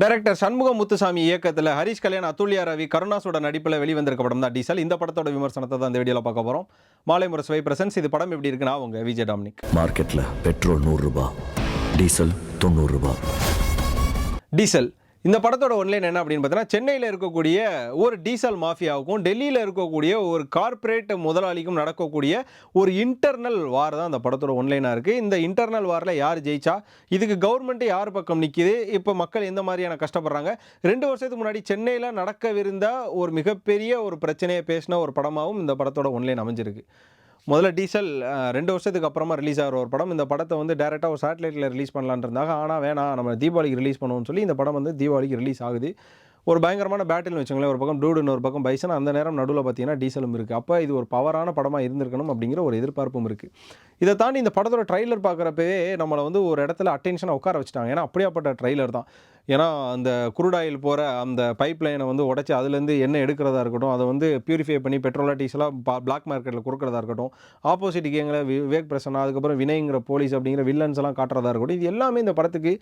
Director Shanmuga Muthusamy இயக்கத்தில் ஹரிஷ் கல்யாண் அதுல்யா ரவி கருணாஸோட நடிப்பில் வெளிவந்திருக்க படம் தான் டீசல். இந்த படத்தோட விமர்சனத்தை தான் இந்த வீடியோவில் பார்க்க போகிறோம் மாலை முரசு வை பிரசன்ஸ். இது படம் எப்படி இருக்குன்னா அவங்க விஜய் டாமினிக். மார்க்கெட்ல பெட்ரோல் நூறு ரூபாய் டீசல் தொண்ணூறு ரூபாய் டீசல் இந்த படத்தோட ஒன்லைன் என்ன அப்படின்னு பார்த்தீங்கன்னா சென்னையில் இருக்கக்கூடிய ஒரு டீசல் மாஃபியாவுக்கும் டெல்லியில் இருக்கக்கூடிய ஒரு கார்ப்பரேட் முதலாளிக்கும் நடக்கக்கூடிய ஒரு இன்டர்னல் வார் தான் அந்த படத்தோட ஒன்லைனாக இருக்குது இந்த இன்டர்னல் வாரில் யார் ஜெயிச்சா இதுக்கு கவர்மெண்ட் யார் பக்கம் நிற்கிது இப்போ மக்கள் எந்த மாதிரியான கஷ்டப்படுறாங்க? ரெண்டு வருஷத்துக்கு முன்னாடி சென்னையில் நடக்கவிருந்த ஒரு மிகப்பெரிய ஒரு பிரச்சனையை பேசின ஒரு படமாகவும் இந்த படத்தோட ஒன்லைன் அமைஞ்சிருக்கு. முதல்ல டீசல் ரெண்டு வருஷத்துக்கு அப்புறமா ரிலீஸ் ஆகிற ஒரு படம். இந்த படத்தை வந்து டேரெக்டாக ஒரு சேட்டலைட்டில் ரிலீஸ் பண்ணலான்னு இருந்தாங்க ஆனால் வேணாம் நம்ம தீபாவளிக்கு ரிலீஸ் பண்ணுவோம்னு சொல்லி இந்த படம் வந்து தீபாவளிக்கு ரிலீஸ் ஆகுது. ஒரு பயங்கரமான பேட்டில்னு வச்சுங்களேன். ஒரு பக்கம் டூடுன்னு ஒரு பக்கம் பைசன் அந்த நேரம் நடுவில் பார்த்தீங்கன்னா டீசலும் இருக்குது அப்போ இது ஒரு பவரான படமாக இருந்திருக்கணும் அப்படிங்கிற ஒரு எதிர்பார்ப்பும் இருக்குது இதை தாண்டி இந்த படத்தோட ட்ரைலர் பார்க்குறப்பவே நம்மளை வந்து ஒரு இடத்துல அட்டென்ஷனாக உட்கார வச்சுட்டாங்க. ஏன்னா அப்படியாப்பட்ட ட்ரைலர் தான். ஏன்னா அந்த குருடாயில் போகிற அந்த பைப் லைனை வந்து உடச்சி அதுலேருந்து எண்ணெய் எடுக்கிறதா இருக்கட்டும் அதை வந்து பியூரிஃபை பண்ணி பெட்ரோலாக டீசலாக பிளாக் மார்க்கெட்டில் கொடுக்குறதா இருக்கட்டும் ஆப்போசிட் கேங்கில் விவேக் பிரசன்னா அதுக்கப்புறம் வினய்ங்கிற போலீஸ் அப்படிங்கிற வில்லன்ஸ் எல்லாம் காட்டுறதா இருக்கட்டும் இது எல்லாமே இந்த படத்துக்கு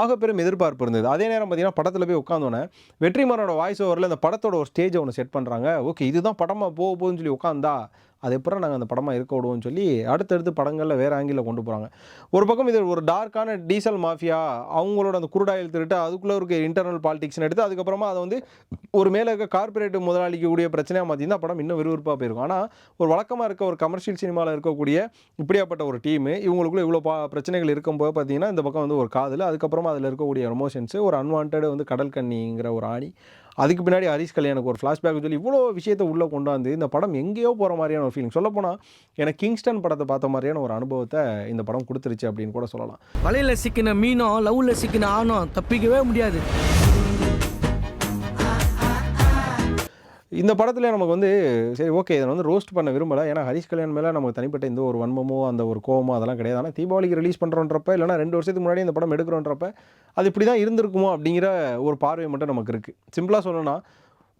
ஆகப்பெரும் எதிர்பார்ப்பு இருந்தது. அதே நேரம் பார்த்தீங்கன்னா படத்தில் போய் உட்காந்தோன்னே வெற்றிமாறனோட வாய்ஸ் ஓவரில் இந்த படத்தோட ஒரு ஸ்டேஜை ஒன்று செட் பண்ணுறாங்க ஓகே இதுதான் படமாக போக போகுதுன்னு சொல்லி உட்காந்தா அது எப்பறம் நாங்கள் அந்த படமாக இருக்க விடுவோம்னு சொல்லி அடுத்தடுத்து படங்களில் வேறு ஆங்கிளில் கொண்டு போகிறாங்க ஒரு பக்கம் இது ஒரு டார்க்கான டீசல் மாஃபியா அவங்களோட அந்த குருடாயில் திருட்டு அதுக்குள்ளே இருக்க இன்டர்னல் பாலிடிக்ஸ்னு எடுத்து அதுக்கப்புறமா அதை வந்து ஒரு மேலே இருக்க கார்பரேட் முதலாளிக்கு கூடிய பிரச்சனையாக மாற்றி படம் இன்னும் விறுவிறுப்பாக போயிருக்கும். ஆனால் ஒரு வழக்கமாக இருக்க ஒரு கமர்ஷியல் சினிமாவில் இருக்கக்கூடிய இப்படியாப்பட்ட ஒரு டீமு இவங்களுக்குள்ள இவ்வளோ பா பிரச்சனைகள் இருக்கும்போது பார்த்தீங்கன்னா இந்த பக்கம் வந்து ஒரு காதல் அதுக்கப்புறமா அதில் இருக்கக்கூடிய எமோஷன்ஸு ஒரு அன்வான்ட் வந்து கடல் கண்ணிங்கிற ஒரு ஆணி அதுக்கு பின்னாடி ஹரிஷ் கல்யாணுக்கு ஒரு ஃப்ளாஷ்பேக் சொல்லி இவ்வளோ விஷயத்தை உள்ளே கொண்டாந்து இந்த படம் எங்கேயோ போகிற மாதிரியான ஒரு ஃபீலிங் சொல்லப்போனால் எனக்கு கிங்ஸ்டன் படத்தை பார்த்த மாதிரியான ஒரு அனுபவத்தை இந்த படம் கொடுத்துருச்சு அப்படின்னு கூட சொல்லலாம். வலையில் சிக்கின மீனும் லவ்வில் சிக்கின ஆணும் தப்பிக்கவே முடியாது. இந்த படத்தில் நமக்கு வந்து சரி ஓகே இதை வந்து ரோஸ்ட் பண்ண விரும்பலை. ஏன்னா ஹரிஷ் கல்யாண் மேலே நமக்கு தனிப்பட்ட இந்த ஒரு வன்மமோ அந்த ஒரு கோவமோ அதெல்லாம் கிடையாது. ஆனால் தீபாவளிக்கு ரிலீஸ் பண்ணுறோன்றப்ப இல்லைனா ரெண்டு வருஷத்துக்கு முன்னாடி இந்த படம் எடுக்கிறோன்றப்ப அது இப்படி தான் இருந்திருக்குமோ அப்படிங்கிற ஒரு பார்வை மட்டும் நமக்கு இருக்குது சிம்பிளாக சொல்லணும்னா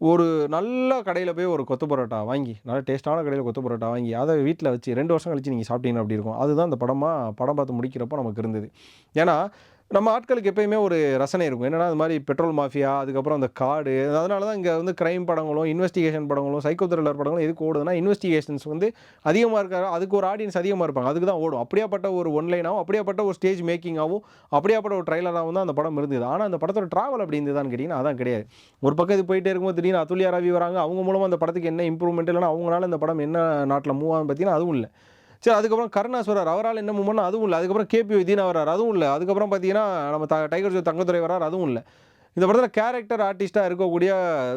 ஒரு நல்ல கடையில் போய் ஒரு கொத்து பரோட்டா வாங்கி நல்ல டேஸ்ட்டான கடையில் கொத்து பரோட்டா வாங்கி அதை வீட்டில் வச்சு ரெண்டு வருஷம் கழிச்சு நீங்கள் சாப்பிட்டீங்கன்னா அப்படி இருக்கும். அதுதான் அந்த படமாக படம் பார்த்து முடிக்கிறப்போ நமக்கு இருந்தது. ஏன்னா நம்ம ஆட்களுக்கு எப்பயுமே ஒரு ரசனை இருக்கும். என்னன்னா அது மாதிரி பெட்ரோல் மாஃபியா அதுக்கப்புறம் அந்த காடு அதனால தான் இங்கே வந்து கிரைம் படங்களும் இன்வெஸ்டிகேஷன் படங்களும் சைக்கோ த்ரில்லர் படங்களும் எதுக்கு ஓடுதுன்னா இன்வெஸ்டிகேஷன்ஸ் வந்து அதிகமாக இருக்காரு அதுக்கு ஒரு ஆடியன்ஸ் அதிகமாக இருப்பாங்க. அதுக்கு தான் ஓடும். அப்படியாப்பட்ட ஒரு ஒன்லைனாகவும் அப்படியாப்பட்ட ஒரு ஸ்டேஜ் மேக்கிங்காகவும் அப்படியாப்பட்ட ஒரு ட்ரைலராகவும் தான் அந்த படம் இருந்தது. ஆனால் அந்த படத்தோட ட்ராவல் அப்படி இருந்ததான்னு கேட்டிங்கன்னா அதான் கிடையாது. ஒரு பக்கம் இது போயிட்டே இருக்கும்போது திடீர்னு அதுலியா ரவி வராங்க. அவங்க மூலமாக அந்த படத்துக்கு என்ன இம்ப்ரூவ்மெண்ட் இல்லைனா அவங்களால இந்த படம் என்ன நாட்டில் மூவ் ஆகும் பார்த்தீங்கன்னா அதுவும் இல்லை. சரி அதுக்கப்புறம் கருணாஸ் வரார். அவரால் என்ன மூவ்மெண்ட் அதுவும் இல்லை. அதுக்கப்புறம் கேபி விதினா வரார். அதுவும் இல்லை. அதுக்கப்புறம் பார்த்தீங்கன்னா நம்ம த டைகர் ஜோ தங்கத்துறை வரார். அதுவும் இல்லை. இந்த படத்தில் கேரக்டர் ஆர்டிஸ்ட்டாக இருக்கக்கூடிய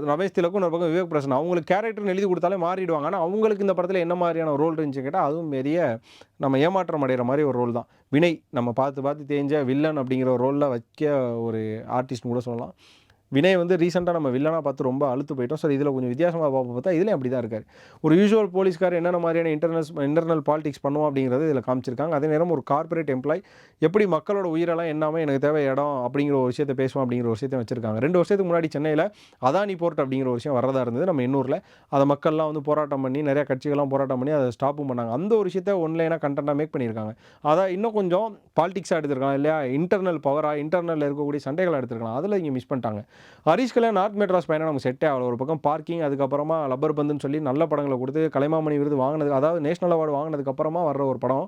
ரமேஷ் திலக்கும் ஒரு பக்கம் விவேக் பிரசன் அவங்களுக்கு கேரக்டர் எழுதி கொடுத்தாலே மாறிடுவாங்க. ஆனால் அவங்களுக்கு இந்த படத்தில் என்ன மாதிரியான ரோல் இருந்துச்சு கேட்டால் அதுவும் பெரிய நம்ம ஏமாற்றம் அடைகிற மாதிரி ஒரு ரோல் தான். வினை நம்ம பார்த்து பார்த்து தேஞ்ச வில்லன் அப்படிங்கிற ஒரு ரோலில் வைக்க ஒரு ஆர்டிஸ்ட்னு கூட சொல்லலாம். வினய் வந்து ரீசெண்டாக நம்ம வில்லனாக பார்த்து ரொம்ப அழுத்து போயிட்டோம். சார் இதில் கொஞ்சம் வித்தியாசமாக பார்ப்போம் பார்த்தா இதுலேயும் அப்படி தான் இருக்கார். ஒரு யூஷுவல் போலீஸ்கார் என்னென்ன மாதிரியான இன்டர்னல் இன்டர்னல் பாலிடிக்ஸ் பண்ணுவோம் அப்படிங்கிறது இதில் காமிச்சிருக்காங்க. அதே நேரம் ஒரு கார்ப்பரேட் எம்ப்ளாய் எப்படி மக்களோட உயிரெல்லாம் என்னாமல் எனக்கு தேவை இடம் அப்படிங்கிற ஒரு விஷயத்தை பேசுவோம் அப்படிங்கிற ஒரு விஷயத்தை வச்சிருக்காங்க. ரெண்டு வருஷத்துக்கு முன்னாடி சென்னையில் அதானி போர்ட் அப்படிங்கிற ஒரு விஷயம் வரதா இருந்தது. நம்ம இன்னூரில் அதை மக்கள்லாம் வந்து போராட்டம் பண்ணி நிறைய கட்சிகள்லாம் போராட்டம் பண்ணி அதை ஸ்டாப்பும் பண்ணாங்க. அந்த ஒரு விஷயத்தை ஒன்லைனாக கண்டென்ட்டாக மேக் பண்ணியிருக்காங்க. அதான் இன்னும் கொஞ்சம் பாலிடிக்ஸாக எடுத்திருக்கலாம் இல்லையா? இன்டர்னல் பவராக இன்டர்னலில் இருக்கக்கூடிய சண்டைகளை எடுத்திருக்கலாம். அதில் இங்கே மிஸ் பண்ணிட்டாங்க. ஹரிஷ் கல்யாண் நார்த் மெட்ராஸ் பையனை நமக்கு செட்டே ஆகல. ஒரு பக்கம் பார்க்கிங் அதுக்கப்புறமா லப்பர் பந்துன்னு சொல்லி நல்ல படங்களை கொடுத்து கலைமாமணி விருது வாங்கினது அதாவது நேஷனல் அவார்டு வாங்கினதுக்கப்புறமா வர்ற ஒரு படம்.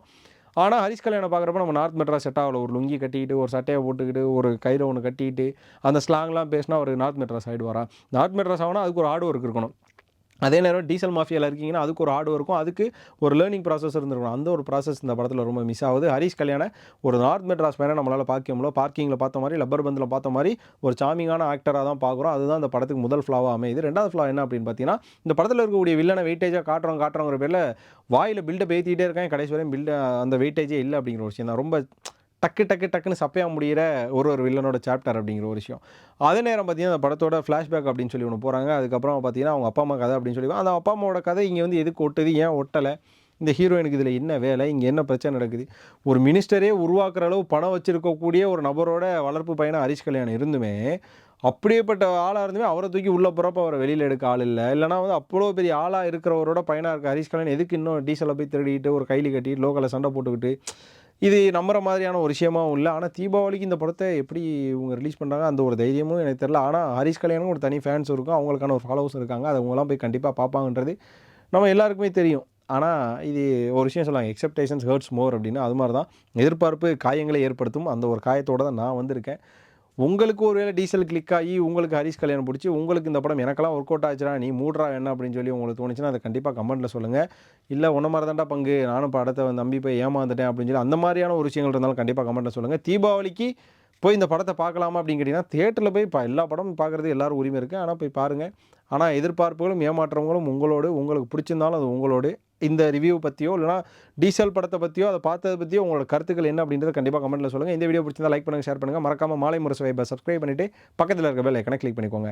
ஆனால் ஹரிஷ் கல்யாணம் பார்க்குறப்ப நம்ம நார்த் மெட்ராஸ் செட் ஆகல. ஒரு லுங்கி கட்டிக்கிட்டு ஒரு சட்டையை போட்டுக்கிட்டு ஒரு கயிறு ஒன்று கட்டிக்கிட்டு அந்த ஸ்லாங்லாம் பேசினா ஒரு நார்த் மெட்ராஸ் ஆகிடுவாரா நார்த் மெட்ராஸ் ஆகுனா அதுக்கு ஒரு ஹார்ட் ஒர்க் இருக்கணும். அதே நேரம் டீசல் மாஃபியாவில் இருக்கீங்கன்னா அதுக்கு ஒரு ஹார்ட் ஒர்க்கும் அதுக்கு ஒரு லேர்னிங் ப்ராசஸ் இருந்திருக்கும். அந்த ஒரு ப்ராசஸ் இந்த படத்தில் ரொம்ப மிஸ் ஆகுது. ஹரிஷ் கல்யாண ஒரு நார்த் மெட்ராஸ் பையனை நம்மளால் பார்க்க முடியல. பார்க்கிங்கில் பார்த்த மாதிரி லப்பர் பந்தில் பார்த்த மாதிரி ஒரு சாமிங்கான ஆக்டராக தான் பார்க்குறோம். அதுதான் இந்த படத்துக்கு முதல் ஃப்ளாவாக அமையுது. ரெண்டாவது ஃப்ளா என்ன அப்படின்னு பார்த்தீங்கன்னா இந்த படத்தில் இருக்கக்கூடிய வில்லனை வெயிட்டேஜாக காட்டுறோம் காட்டுறோங்கிற பேரில் வாயில் பில்டப் பேத்திட்டே இருக்கேன். கடைசி வரையும் பில்ட அந்த வெயிட்டேஜே இல்லை அப்படிங்கிற ஒரு விஷயம் தான். ரொம்ப டக்கு டக்கு டக்குன்னு சப்பையாக முடிகிற ஒரு ஒரு வில்லனோட சாப்டர் அப்படிங்கிற ஒரு விஷயம். அதே நேரம் பார்த்தீங்கன்னா அந்த படத்தோட ஃப்ளாஷ்பேக் அப்படின்னு சொல்லி ஒன்று போகிறாங்க அதுக்கப்புறம் பார்த்தீங்கன்னா அவங்க அப்பா அம்மா கதை அப்படின்னு சொல்லி அந்த அப்பா அம்மாவோட கதை இங்கே வந்து எதுக்கு ஒட்டுது ஏன் ஒட்டலை? இந்த ஹீரோயினுக்கு இதில் என்ன வேலை? இங்கே என்ன பிரச்சனை நடக்குது? ஒரு மினிஸ்டரே உருவாக்குற அளவு பணம் வச்சிருக்கக்கூடிய ஒரு நபரோட வளர்ப்பு பையனை ஹரிஷ் கல்யாணம் இருந்துமே அப்படியேப்பட்ட ஆளாக இருந்துமே அவரை தூக்கி உள்ளே போகிறப்ப அவரை வெளியில் எடுக்க ஆள் இல்லை. இல்லைனா வந்து அவ்வளோ பெரிய ஆளாக இருக்கிறவரோட பையனாக இருக்க ஹரிஷ் கல்யாண் எதுக்கு இன்னும் டீசலை போய் திருடிட்டு ஒரு கைலி கட்டி லோக்கலில் சண்டை போட்டுக்கிட்டு இது நம்புற மாதிரியான ஒரு விஷயமாவும் இல்லை. ஆனால் தீபாவளிக்கு இந்த படத்தை எப்படி இவங்க ரிலீஸ் பண்ணுறாங்க அந்த ஒரு தைரியமும் எனக்கு தெரியல. ஆனால் ஹரிஷ் கல்யாணம் ஒரு தனி ஃபேன்ஸ் இருக்கும். அவங்களுக்கான ஒரு ஃபாலோவர்ஸ் இருக்காங்க. அது அவங்களாம் போய் கண்டிப்பாக பார்ப்பாங்கன்றது நம்ம எல்லாருக்குமே தெரியும். ஆனால் இது ஒரு விஷயம் சொல்லுவாங்க எக்ஸப்டேஷன்ஸ் ஹர்ட்ஸ் மோர் அப்படின்னு அது மாதிரி தான் எதிர்பார்ப்பு காயங்களை ஏற்படுத்தும். அந்த ஒரு காயத்தோடு தான் நான் வந்திருக்கேன். உங்களுக்கு ஒருவேளை டீசல் கிளிக் ஆகி உங்களுக்கு ஹரிஷ் கல்யாணம் பிடிச்சி உங்களுக்கு இந்த படம் எனக்கெல்லாம் ஒர்க் அவுட் ஆச்சுடா நீ மூட்ரா என்ன அப்படின்னு சொல்லி உங்களுக்கு தோணுச்சுன்னா அதை கண்டிப்பாக கமெண்ட்டில் சொல்லுங்கள் இல்லை உன்ன மாதிரி தான்டா பங்கு. நானும் படத்தை வந்து நம்பி போய் ஏமாந்துட்டேன் அப்படின்னு சொல்லி அந்த மாதிரியான ஒரு விஷயங்கள் இருந்தாலும் கண்டிப்பாக கமெண்ட்டில் சொல்லுங்கள் தீபாவளிக்கு போய் இந்த படத்தை பார்க்கலாமா அப்படின்னு கேட்டிங்கன்னா தேட்டரில் போய் இப்போ எல்லா படமும் பார்க்குறது எல்லாரும் உரிமை இருக்குது ஆனால் போய் பாருங்கள் ஆனால் எதிர்பார்ப்புகளும் ஏமாற்றவங்களும் உங்களோடு உங்களுக்கு பிடிச்சிருந்தாலும் அது உங்களோடு. இந்த ரிவ்யூ பற்றியோ இல்லைனா டீசல் படத்தை பற்றியோ அதை பார்த்ததை பற்றியோ உங்களோட கருத்துக்கள் என்ன அப்படின்றத கண்டிப்பாக கமெண்ட்டில் சொல்லுங்கள் இந்த வீடியோ பிடிச்சிருந்தா லைக் பண்ணுங்கள் ஷேர் பண்ணுங்கள் மறக்காமல் மாலை முரசு வைப்பை சப்ஸ்கிரைப் பண்ணிவிட்டு பக்கத்தில் இருக்க பெல் ஐக்கனை கிளிக் பண்ணிக்கோங்க.